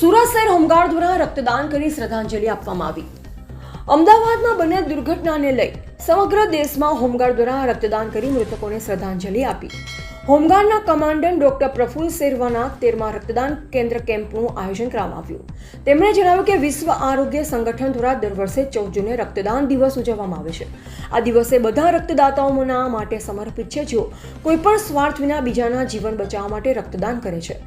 સુરત શહેર હોમગાર્ડ દ્વારા રક્તદાન કરી શ્રદ્ધાંજલિ આપવામાં આવી. અમદાવાદમાં બનેલ દુર્ઘટનાને લઈ સમગ્ર દેશમાં હોમગાર્ડ દ્વારા રક્તદાન કરી મૃતકોને શ્રદ્ધાંજલિ આપી. હોમગાર્ડના કમાન્ડન્ટ ડોક્ટર પ્રફુલ્લ સેરવાના તેરમા રક્તદાન કેન્દ્ર કેમ્પનું આયોજન કરવામાં આવ્યું. તેમણે જણાવ્યું કે વિશ્વ આરોગ્ય સંગઠન દ્વારા દર વર્ષે ચૌદ જૂને રક્તદાન દિવસ ઉજવવામાં આવે છે. આ દિવસે બધા રક્તદાતાઓના માટે સમર્પિત છે જેઓ કોઈપણ સ્વાર્થ વિના બીજાના જીવન બચાવવા માટે રક્તદાન કરે છે.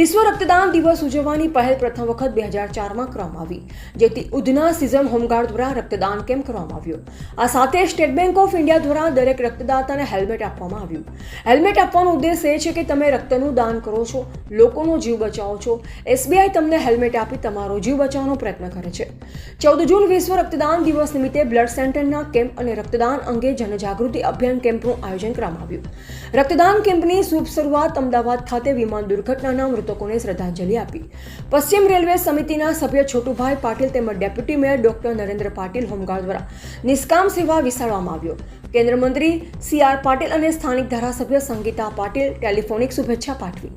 વિશ્વ રક્તદાન દિવસ ઉજવવાની પહેલ પ્રથમ વખત બે હજાર ચારમાં કરવામાં આવી, જેથી ઉધના સિઝન હોમગાર્ડ દ્વારા રક્તદાન કેમ્પ કરવામાં આવ્યો. આ સાથે સ્ટેટ બેંક ઓફ ઇન્ડિયા દ્વારા દરેક રક્તદાતાને હેલ્મેટ આપવામાં આવ્યું. હેલ્મેટ આપવાનો ઉદ્દેશ એ છે કે તમે રક્તનું દાન કરો છો, લોકોનો જીવ બચાવો છો. એસબીઆઈ તમને હેલ્મેટ આપી તમારો જીવ બચાવવાનો પ્રયત્ન કરે છે. ચૌદ જૂન વિશ્વ રક્તદાન દિવસ નિમિત્તે બ્લડ સેન્ટરના કેમ્પ અને રક્તદાન અંગે જનજાગૃતિ અભિયાન કેમ્પનું આયોજન કરવામાં આવ્યું. રક્તદાન કેમ્પની શુભ શરૂઆત અમદાવાદ ખાતે વિમાન દુર્ઘટનાના મૃતકોને શ્રદ્ધાંજલિ આપી. પશ્ચિમ રેલવે સમિતિના સભ્ય છોટુભાઈ પાટીલ તેમજ deputy mayor doctor Narendra Patil home guard દ્વારા નિષ્કામ સેવા વિસાડવામાં આવ્યો. કેન્દ્ર મંત્રી સી આર પાટીલ અને સ્થાનિક ધારાસભ્ય સંગીતા પાટીલ ટેલિફોનિક શુભેચ્છા પાઠવી.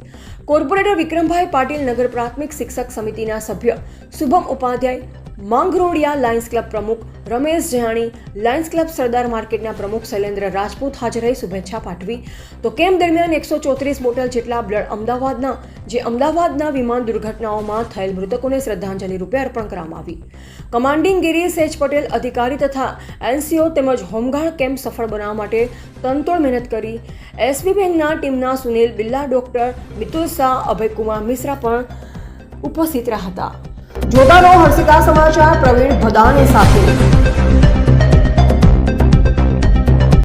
કોર્પોરેટર વિક્રમભાઈ પાટીલ નગર પ્રાથમિક શિક્ષક સમિતિના સભ્ય. શુભમ ઉપાધ્યાય માંગરોળિયા લાયન્સ ક્લબ પ્રમુખ રમેશ જયાણી, લાયન્સ ક્લબ સરદાર માર્કેટના પ્રમુખ શૈલેન્દ્ર રાજપૂત હાજર રહી, શુભેચ્છા પાઠવી. તો કેમ્પ દરમિયાન એકસો ચોત્રીસ બોટલ જેટલા બ્લડ અમદાવાદના, જે અમદાવાદના વિમાન દુર્ઘટનાઓમાં થયેલ મૃતકોને શ્રદ્ધાંજલિ રૂપે અર્પણ કરવામાં આવી. કમાન્ડિંગ ગિરીશ એચ પટેલ અધિકારી તથા એનસીઓ તેમજ હોમગાર્ડ કેમ્પ સફળ બનાવવા માટે તનતોડ મહેનત કરી. એસબી બેંકના ટીમના સુનિલ બિલ્લા, ડોક્ટર મિતુલ શાહ, અભયકુમાર મિશ્રા પણ ઉપસ્થિત રહ્યા હતા. જોતા રહો હર્ષિકા સમાચાર પ્રવીણ ભદાની સાથે.